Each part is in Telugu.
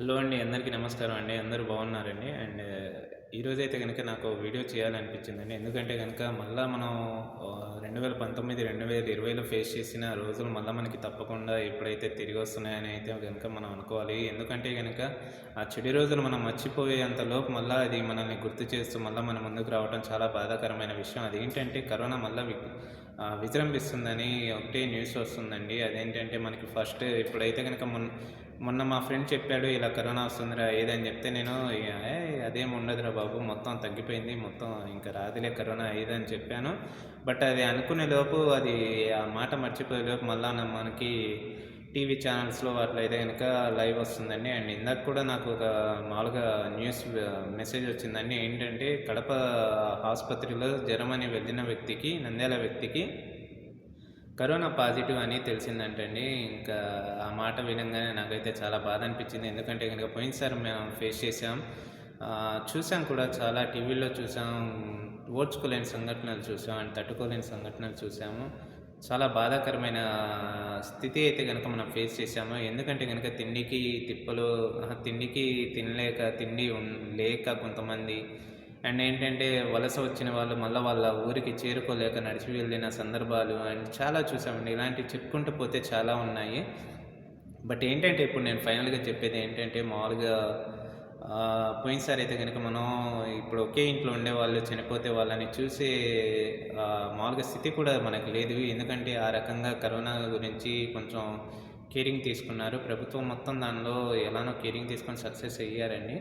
హలో అండి అందరికీ నమస్కారం అండి. అందరూ బాగున్నారండి? అండ్ ఈరోజు అయితే కనుక నాకు వీడియో చేయాలనిపించిందండి. ఎందుకంటే కనుక మళ్ళీ మనం రెండు వేల పంతొమ్మిది రెండు వేల ఇరవైలో ఫేస్ చేసిన రోజులు మళ్ళీ మనకి తప్పకుండా ఎప్పుడైతే తిరిగి వస్తున్నాయని అయితే కనుక మనం అనుకోవాలి. ఎందుకంటే కనుక ఆ చెడు రోజులు మనం మర్చిపోయేంతలోపు మళ్ళీ అది మనల్ని గుర్తు చేస్తూ మళ్ళీ మన ముందుకు రావడం చాలా బాధాకరమైన విషయం. అదేంటంటే కరోనా మళ్ళీ విజృంభిస్తుందని ఒకటే న్యూస్ వస్తుందండి. అదేంటంటే మనకి ఫస్ట్ ఇప్పుడైతే కనుక మొన్న మొన్న మా ఫ్రెండ్ చెప్పాడు ఇలా కరోనా వస్తుందిరా ఏదని చెప్తే నేను "ఏ, అదేం ఉండదురా బాబు మొత్తం తగ్గిపోయింది మొత్తం ఇంకా రాదులే కరోనా ఏదని చెప్పాను. బట్ అది అనుకునే లోపు అది ఆ మాట మర్చిపోయే లోపు మళ్ళా మనకి టీవీ ఛానల్స్లో అట్లా అయితే కనుక లైవ్ వస్తుందండి. అండ్ ఇందాక కూడా నాకు ఒక మామూలుగా న్యూస్ మెసేజ్ వచ్చిందండి. ఏంటంటే కడప ఆసుపత్రిలో జ్వరం అని వెళ్ళిన వ్యక్తికి నంద్యాల వ్యక్తికి కరోనా పాజిటివ్ అని తెలిసిందంటండి. ఇంకా ఆ మాట వినంగానే నాకైతే చాలా బాధ అనిపించింది. ఎందుకంటే కనుక పోయినసారి మేము ఫేస్ చేసాం చూసాం కూడా చాలా టీవీలో చూసాం ఓర్చుకోలేని సంఘటనలు చూసాం అండ్ తట్టుకోలేని సంఘటనలు చూసాము చాలా బాధాకరమైన స్థితి అయితే కనుక మనం ఫేస్ చేసాము ఎందుకంటే కనుక తిండికి తిప్పలు తిండికి తినలేక తిండి లేక కొంతమంది అండ్ ఏంటంటే వలస వచ్చిన వాళ్ళు మళ్ళీ వాళ్ళ ఊరికి చేరుకోలేక నడిచి వెళ్ళిన సందర్భాలు అండ్ చాలా చూసామండి. ఇలాంటివి చెప్పుకుంటూ పోతే చాలా ఉన్నాయి. బట్ ఏంటంటే ఇప్పుడు నేను ఫైనల్గా చెప్పేది ఏంటంటే మామూలుగా పోయినసారి అయితే కనుక మనం ఇప్పుడు ఒకే ఇంట్లో ఉండే వాళ్ళు చనిపోతే వాళ్ళని చూసే మామూలుగా స్థితి కూడా మనకు లేదు. ఎందుకంటే ఆ రకంగా కరోనా గురించి కొంచెం కేరింగ్ తీసుకున్నారు. ప్రభుత్వం మొత్తం దానిలో ఎలానో కేరింగ్ తీసుకొని సక్సెస్ అయ్యారండి.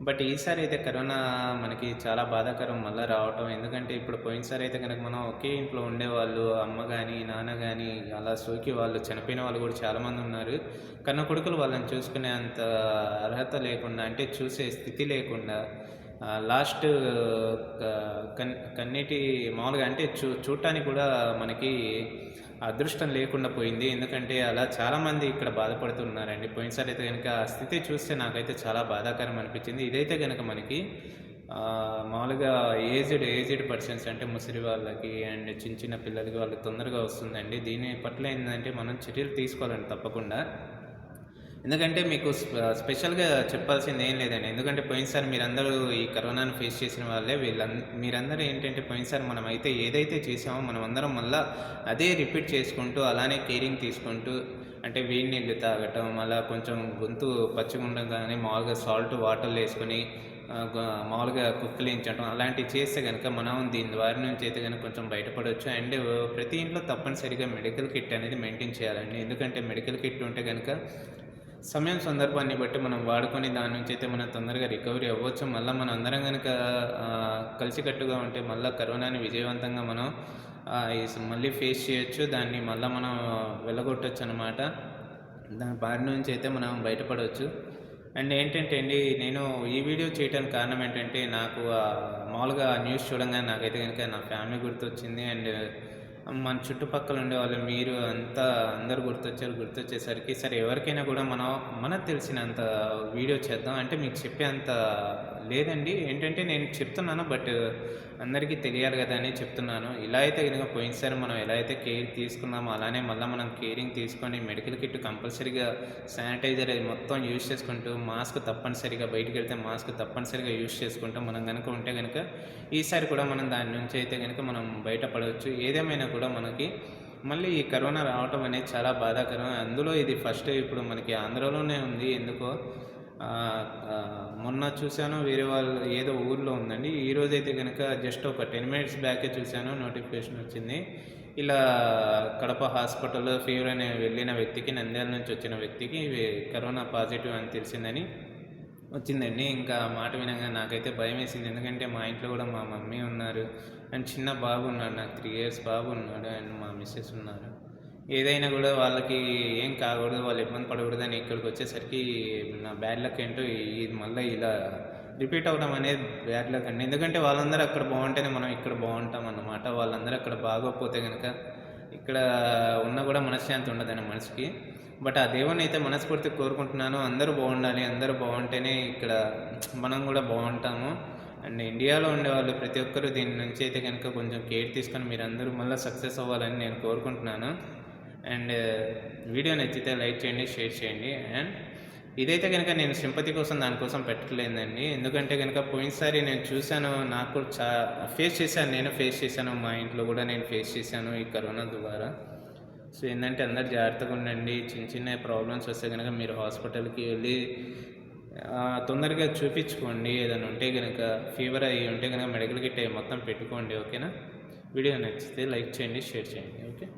బట్ ఈసారి అయితే కరోనా మనకి చాలా బాధాకరం మళ్ళీ రావటం. ఎందుకంటే ఇప్పుడు పోయినసారి అయితే కనుక మనం ఒకే ఇంట్లో ఉండేవాళ్ళు అమ్మ కానీ నాన్న కానీ అలా సోకి వాళ్ళు చనిపోయిన వాళ్ళు కూడా చాలామంది ఉన్నారు. కన్న కొడుకులు వాళ్ళని చూసుకునే అంత అర్హత లేకుండా అంటే చూసే స్థితి లేకుండా లాస్ట్ కన్ కన్నీటి మామూలుగా అంటే చూ చూడటానికి కూడా మనకి అదృష్టం లేకుండా పోయింది. ఎందుకంటే అలా చాలామంది ఇక్కడ బాధపడుతున్నారండి. పోయినసారి అయితే కనుక ఆ స్థితి చూస్తే నాకైతే చాలా బాధాకరం అనిపించింది. ఇదైతే కనుక మనకి మామూలుగా ఏజ్డ్ ఏజ్డ్ పర్సన్స్ అంటే ముసలి వాళ్ళకి అండ్ చిన్న చిన్న పిల్లలకి వాళ్ళకి తొందరగా వస్తుందండి. దీని పట్ల ఏంటంటే మనం చర్యలు తీసుకోవాలండి తప్పకుండా. ఎందుకంటే మీకు స్పెషల్గా చెప్పాల్సింది ఏం లేదండి. ఎందుకంటే పోయినసారి మీరందరూ ఈ కరోనాను ఫేస్ చేసిన వాళ్ళే. వీళ్ళంద మీరందరూ ఏంటంటే పోయినసారి మనం అయితే ఏదైతే చేసామో మనం అందరం మళ్ళీ అదే రిపీట్ చేసుకుంటూ అలానే కేరింగ్ తీసుకుంటూ అంటే వేడి నీళ్ళు తాగటం అలా కొంచెం గొంతు పచ్చిగుండం కానీ మామూలుగా సాల్ట్ వాటర్లు వేసుకొని మామూలుగా కుక్కలించడం అలాంటివి చేస్తే కనుక మనం దీని ద్వారా నుంచి అయితే కనుక కొంచెం బయటపడవచ్చు అండ్ ప్రతి ఇంట్లో తప్పనిసరిగా మెడికల్ కిట్ అనేది మెయింటైన్ చేయాలండి. ఎందుకంటే మెడికల్ కిట్ ఉంటే కనుక సమయం సందర్భాన్ని బట్టి మనం వాడుకొని దాని నుంచి అయితే మనం తొందరగా రికవరీ అవ్వచ్చు. మళ్ళీ మనం అందరం కనుక కలిసికట్టుగా ఉంటే మళ్ళీ కరోనాని విజయవంతంగా మనం ఈ మళ్ళీ ఫేస్ చేయొచ్చు. దాన్ని మళ్ళీ మనం వెళ్ళగొట్టచ్చు అనమాట దాని బారి నుంచి అయితే మనం బయటపడవచ్చు అండ్ ఏంటంటే అండి నేను ఈ వీడియో చేయడానికి కారణం ఏంటంటే నాకు మామూలుగా న్యూస్ చూడంగానే నాకైతే కనుక నా ఫ్యామిలీ గుర్తొచ్చింది. అండ్ మన చుట్టుపక్కల ఉండే వాళ్ళు మీరు అంతా అందరు గుర్తొచ్చారు గుర్తొచ్చేసరికి సరే ఎవరికైనా కూడా మనం మనకు తెలిసినంత వీడియో చేద్దాం అంటే మీకు చెప్పేంత లేదండి ఏంటంటే నేను చెప్తున్నాను బట్ అందరికీ తెలియాలి కదా అని చెప్తున్నాను. ఇలా అయితే కనుక పోయినసారి మనం ఎలా అయితే కేర్ తీసుకున్నామో అలానే మళ్ళీ మనం కేరింగ్ తీసుకొని మెడికల్ కిట్ కంపల్సరీగా శానిటైజర్ అది మొత్తం యూజ్ చేసుకుంటూ మాస్క్ తప్పనిసరిగా బయటికి వెళ్తే మాస్క్ తప్పనిసరిగా యూజ్ చేసుకుంటూ మనం కనుక ఉంటే కనుక ఈసారి కూడా మనం దాని నుంచి అయితే కనుక మనం బయటపడవచ్చు. ఏదేమైనా కూడా మనకి మళ్ళీ ఈ కరోనా రావటం అనేది చాలా బాధాకరం. అందులో ఇది ఫస్ట్ ఇప్పుడు మనకి ఆంధ్రలోనే ఉంది. ఎందుకో మొన్న చూశాను వేరే వాళ్ళు ఏదో ఊర్లో ఉందండి. ఈరోజు అయితే కనుక జస్ట్ ఒక టెన్ మినిట్స్ బ్యాకే చూశాను నోటిఫికేషన్ వచ్చింది. ఇలా కడప హాస్పిటల్లో ఫీవర్ అనే వెళ్ళిన వ్యక్తికి నంద్యాల నుంచి వచ్చిన వ్యక్తికి కరోనా పాజిటివ్ అని తెలిసిందని వచ్చిందండి. ఇంకా మాట వినగా నాకైతే భయం వేసింది. ఎందుకంటే మా ఇంట్లో కూడా మా మమ్మీ ఉన్నారు. అండ్ చిన్న బాబు ఉన్నాడు నాకు త్రీ ఇయర్స్ బాబు ఉన్నాడు అండ్ మా మిస్సెస్ ఉన్నారు. ఏదైనా కూడా వాళ్ళకి ఏం కాకూడదు వాళ్ళు ఇబ్బంది పడకూడదు అని ఇక్కడికి వచ్చేసరికి నా బ్యాడ్ లక్ ఏంటో ఇది మళ్ళీ ఇలా రిపీట్ అవ్వడం అనేది బ్యాడ్ లక్ అండి. ఎందుకంటే వాళ్ళందరూ అక్కడ బాగుంటేనే మనం ఇక్కడ బాగుంటాం అన్నమాట. వాళ్ళందరూ అక్కడ బాగోకపోతే కనుక ఇక్కడ ఉన్న కూడా మనశ్శాంతి ఉండదని మనసుకి. బట్ ఆ దేవుని అయితే మనస్ఫూర్తి కోరుకుంటున్నాను. అందరూ బాగుండాలి అందరూ బాగుంటేనే ఇక్కడ మనం కూడా బాగుంటాము. అండ్ ఇండియాలో ఉండేవాళ్ళు ప్రతి ఒక్కరూ దీని నుంచి అయితే కనుక కొంచెం కేర్ తీసుకొని మీరు అందరూ మళ్ళీ సక్సెస్ అవ్వాలని నేను కోరుకుంటున్నాను. అండ్ వీడియో నచ్చితే లైక్ చేయండి షేర్ చేయండి. అండ్ ఇదైతే కనుక నేను సింపతి కోసం దానికోసం పెట్టట్లేదండి ఎందుకంటే కనుక పోయినసారి నేను చూశాను నాకు చా ఫేస్ చేశాను నేను ఫేస్ చేశాను మా ఇంట్లో కూడా నేను ఫేస్ చేశాను ఈ కరోనా ద్వారా. సో ఏంటంటే అందరు జాగ్రత్తగా ఉండండి. చిన్న చిన్న ప్రాబ్లమ్స్ వస్తే కనుక మీరు హాస్పిటల్కి వెళ్ళి తొందరగా చూపించుకోండి. ఏదైనా ఉంటే కనుక ఫీవర్ అయ్యి ఉంటే కనుక మెడికల్ కిట్ అయ్యి మొత్తం పెట్టుకోండి ఓకేనా వీడియో నచ్చితే లైక్ చేయండి షేర్ చేయండి ఓకే